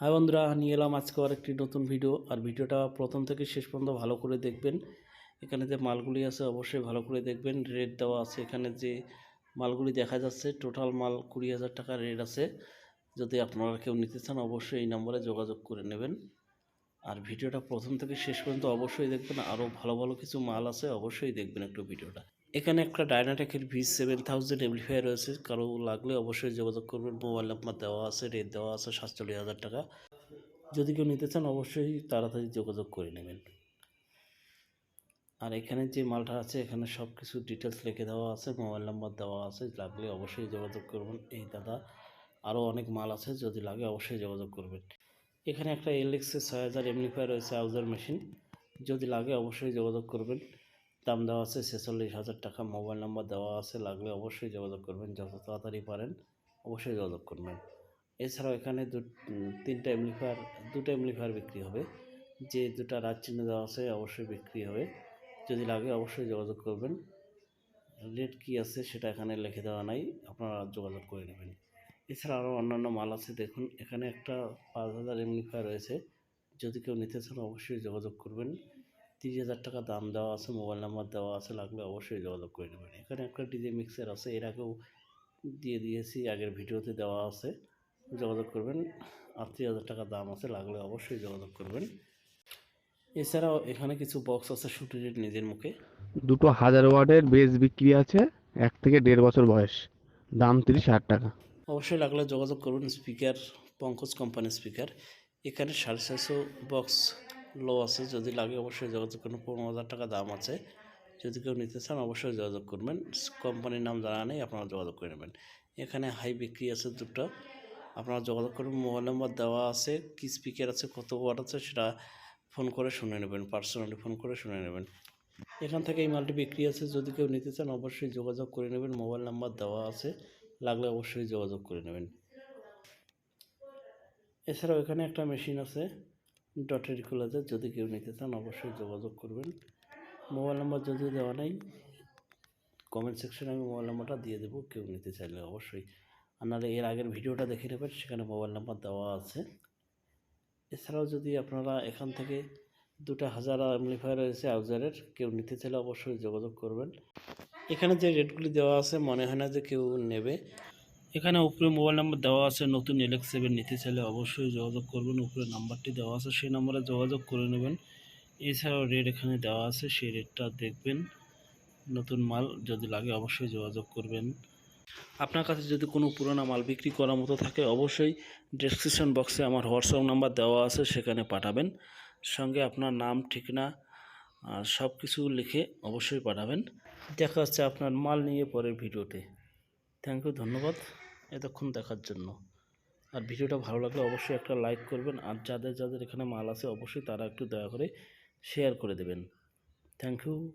High বন্ধুরা, নিয়ে এলাম আজকে আর একটি নতুন ভিডিও। আর ভিডিওটা প্রথম থেকে শেষ পর্যন্ত ভালো করে দেখবেন। এখানে যে মালগুলি আছে, অবশ্যই ভালো করে দেখবেন। রেট দেওয়া আছে এখানে যে মালগুলি দেখা যাচ্ছে টোটাল মাল কুড়ি হাজার টাকা রেট আছে। যদি আপনারা কেউ নিতে চান, অবশ্যই এই নম্বরে যোগাযোগ করে নেবেন। আর ভিডিওটা প্রথম থেকে শেষ পর্যন্ত অবশ্যই দেখবেন। আরও ভালো ভালো কিছু মাল আছে, অবশ্যই দেখবেন একটু ভিডিওটা। এখানে একটা ডায়নাটেকের ভি সেভেন থাউজেন্ড এমপ্লিফায়ার রয়েছে। কারও লাগলে অবশ্যই যোগাযোগ করবেন। মোবাইল নাম্বার দেওয়া আছে রেট দেওয়া আছে, সাতচল্লিশ হাজার টাকা। যদি কেউ নিতে চান, অবশ্যই তাড়াতাড়ি যোগাযোগ করে নেবেন। আর এখানে যে মালটা আছে, এখানে সব কিছু ডিটেলস লিখে দেওয়া আছে মোবাইল নাম্বার দেওয়া আছে। লাগলে অবশ্যই যোগাযোগ করবেন। এই দাদা আরও অনেক মাল আছে, যদি লাগে অবশ্যই যোগাযোগ করবেন। এখানে একটা এলএক্সের ছয় হাজার এমনিফায়ার রয়েছে আউজার মেশিন যদি লাগে অবশ্যই যোগাযোগ করবেন। দাম দেওয়া আছে, ছেচল্লিশ হাজার টাকা মোবাইল নাম্বার দেওয়া আছে, লাগলে অবশ্যই যোগাযোগ করবেন, যত তাড়াতাড়ি পারেন অবশ্যই যোগাযোগ করবেন। এছাড়াও এখানে দু তিনটা এমনিফায়ার দুটো এমনিফায়ার বিক্রি হবে। যে দুটা রাজ চিহ্ন দেওয়া আছে, অবশ্যই বিক্রি হবে। যদি লাগে অবশ্যই যোগাযোগ করবেন। রেট কী আছে সেটা এখানে লিখে দেওয়া নাই, আপনারা যোগাযোগ করে নেবেন। এছাড়া আরও অন্যান্য মাল আছে, দেখুন, এখানে একটা পাঁচ হাজার এমনিফায়ার রয়েছে। যদি কেউ নিতে চান, অবশ্যই যোগাযোগ করবেন। তিরিশ হাজার টাকা দাম দেওয়া আছে মোবাইল নাম্বার দেওয়া আছে লাগলে অবশ্যই যোগাযোগ করে নেবেন। এখানে একটা ডিজে মিক্সার আছে এর আগেও দিয়ে দিয়েছি আগের ভিডিওতে দেওয়া আছে। যোগাযোগ করবেন আর আটত্রিশ হাজার টাকা দাম আছে লাগলে অবশ্যই যোগাযোগ করবেন। এছাড়াও এখানে কিছু বক্স আছে শুটিরের নিজের মুখে। দুটো হাজার ওয়াটের বেস বিক্রি আছে এক থেকে দেড় বছর বয়স। দাম তিরিশ হাজার টাকা। অবশ্যই লাগলে যোগাযোগ করুন স্পিকার পঙ্কজ কোম্পানির স্পিকার এখানে সাড়ে ছয়শো বক্স লো আছে, যদি লাগে অবশ্যই যোগাযোগ করুন। পনেরো হাজার টাকা দাম আছে। যদি কেউ নিতে চান, অবশ্যই যোগাযোগ করবেন। কোম্পানির নাম জানা নেই, আপনারা যোগাযোগ করে নেবেন। এখানে হাই বিক্রি আছে দুটো। আপনারা যোগাযোগ করুন। মোবাইল নাম্বার দেওয়া আছে, কী স্পিকার আছে, কত ওয়াট আছে, সেটা ফোন করে শুনে নেবেন পার্সোনালি ফোন করে শুনে নেবেন। এখান থেকে এই মালটি বিক্রি আছে। যদি কেউ নিতে চান, অবশ্যই যোগাযোগ করে নেবেন। মোবাইল নাম্বার দেওয়া আছে, লাগলে অবশ্যই যোগাযোগ করে নেবেন। এছাড়াও এখানে একটা মেশিন আছে। ডটের কলেজে যদি কেউ নিতে চান অবশ্যই যোগাযোগ করবেন। মোবাইল নাম্বার যদি দেওয়া নেই কমেন্ট সেকশনে আমি মোবাইল নাম্বারটা দিয়ে দেবো, কেউ নিতে চাইলে অবশ্যই। নাহলে এর আগের ভিডিওটা দেখে নেবেন, সেখানে মোবাইল নাম্বার দেওয়া আছে। এছাড়াও যদি আপনারা এখান থেকে দুটো হাজার অ্যাম্পলিফায়ার রয়েছে আউজারের, কেউ নিতে চাইলে অবশ্যই যোগাযোগ করবেন। এখানে যে রেটগুলি দেওয়া আছে, মনে হয় না যে কেউ নেবে। এখানে উপরে মোবাইল নাম্বার দেওয়া আছে, নতুন এলেক্স সেভেন নিতে চাইলে অবশ্যই যোগাযোগ করবেন। উপরে নাম্বারটি দেওয়া আছে, সেই নাম্বারে যোগাযোগ করে নেবেন। এছাড়াও রেট এখানে দেওয়া আছে, সেই রেটটা দেখবেন। নতুন মাল যদি লাগে অবশ্যই যোগাযোগ করবেন। আপনার কাছে যদি কোনো পুরোনো মাল বিক্রি করার মতো থাকে, অবশ্যই ডেসক্রিপশন বক্সে আমার হোয়াটসঅ্যাপ নাম্বার দেওয়া আছে, সেখানে পাঠাবেন। সঙ্গে আপনার নাম, ঠিকানা আর সব কিছু লিখে অবশ্যই পাঠাবেন। দেখা হচ্ছে আপনার মাল নিয়ে পরের ভিডিওতে। থ্যাংক ইউ ধন্যবাদ। এতক্ষণ দেখার জন্য। আর ভিডিওটা ভালো লাগলে অবশ্যই একটা লাইক করবেন। আর যাদের যাদের এখানে মাল আছে, অবশ্যই তারা একটু দয়া করে শেয়ার করে দেবেন। Thank you